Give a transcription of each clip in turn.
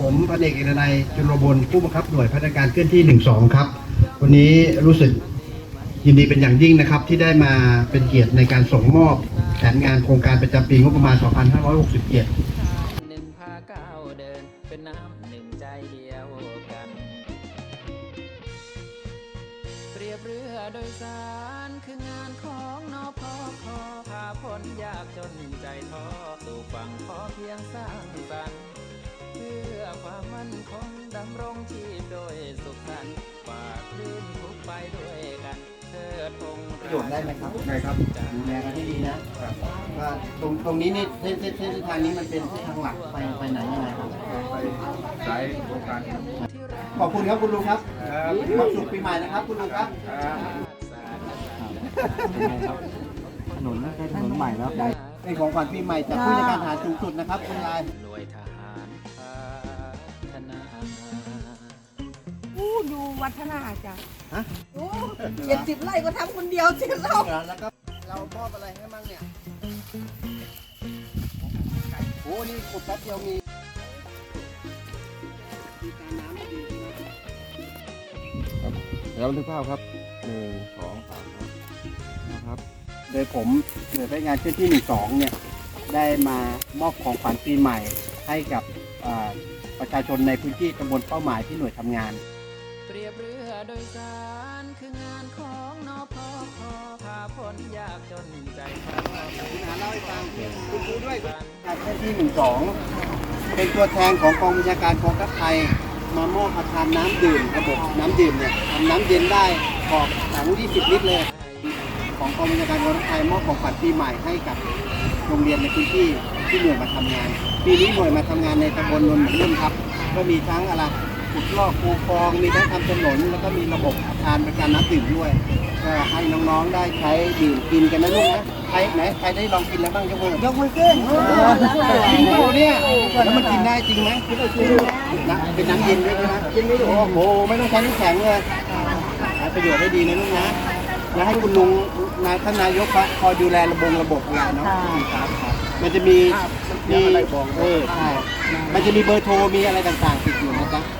ผมพันเอกอกนัยจุลบลผู้บังคับหน่วยพัฒนาการเคลื่อนที่ 12 ครับ วันนี้รู้สึกยินดีเป็นอย่างยิ่งนะครับ ที่ได้มาเป็นเกียรติในการส่งมอบแผนงานโครงการประจำปีงบประมาณ 2567หนึ่งพาก้าวเดินเป็นน้ำหนึ่งใจเดียวกัน เปรียบเรือโดยสารคืองานของนอพอพอพาพ้นยากจนใจท้อสู่ฝั่งพอเพียงสร้าง ดำรงชีพโดยสุขสันต์ฝากคลื่นทุกไปด้วยกันเทิดองค์ประโยชน์ได้ไหมครับได้ครับดูแลกันให้ดีนะว่าตรงตรงนี้นี่เส้นเส้นเส้นทางนี้มันเป็นเส้นทางหลักไปไปไหนยังไงครับไปสายโครงการครับขอบคุณครับคุณลุงครับความสุขปีใหม่นะครับ คุณลุงครับถนนถนนใหม่แล้วเป็นของขวัญปีใหม่จากผู้จัดการทหารสูงสุดนะครับคุณลาย อู้ดูวัฒนาจ้ะฮะ โอ้เจ็ดสิบไร่ก็ทำคนเดียวเจ็ดเราแล้วก็เรามอบอะไรให้มั่งเนี่ยโอ้นี่ขุดแป๊บเดียวมีมีการน้ำมาดีใช่ไหมแล้วบันทึกภาพครับหนึ่งสองสามครับนะครับ โดยผมหน่วยพนักงานเคลื่อนที่12เนี่ย ได้มามอบของขวัญปีใหม่ให้กับอ่าประชาชนในพื้นที่ตำบลเป้าหมายที่หน่วยทำงาน เปรียบเรือโดยสารคืองานของนอพอพอพาพ้นยากจนใจท้อคุณอาเล่าให้ฟังคุณครูด้วยการเคลื่อนที่12เป็นตัวแทนของกองบัญชาการกองทัพไทยมามอบอาคารน้ำดื่มระบบน้ำดื่มเนี่ยทำน้ำเย็นได้ขอบถัง20ลิตรเลย ของกองบัญชาการกองทัพไทยมอบของขวัญปีใหม่ให้กับโรงเรียนในพื้นที่ที่หน่วยมาทำงาน ปีนี้หน่วยมาทำงานในตำบลนนท์เหมือนเดิมครับ ก็มีทั้งอะไร ขุดลอกคูคลอง มีทั้งทำถนน แล้วก็มีระบบอาคารบริการน้ำดื่มด้วย ก็ให้น้องๆได้ใช้ดื่มกินกันนะลูกนะใครไหนใครได้ลองกินแล้วบ้างยกมือยกมือขึ้นจริงเปล่าเนี่ยแล้วมันกินได้จริงไหมนะเป็นน้ำเย็นด้วยใช่ไหมกินไม่ถูกโอ้โหไม่ต้องใช้น้ำแข็งเลยใช้ประโยชน์ได้ดีนะลูกนะแล้วให้คุณลุงนายท่านนายกคอยดูแลระบบระบบอะไรเนาะครับครับมันจะมีมีเออใช่มันจะมีเบอร์โทรมีอะไรต่างๆติดอยู่นะจ๊ะอ่า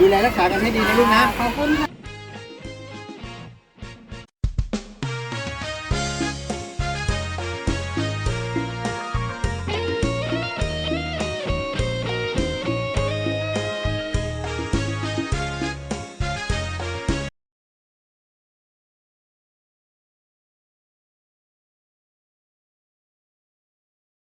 ดูแลรักษากันให้ดีนะลูกนะ ขอบคุณค่ะ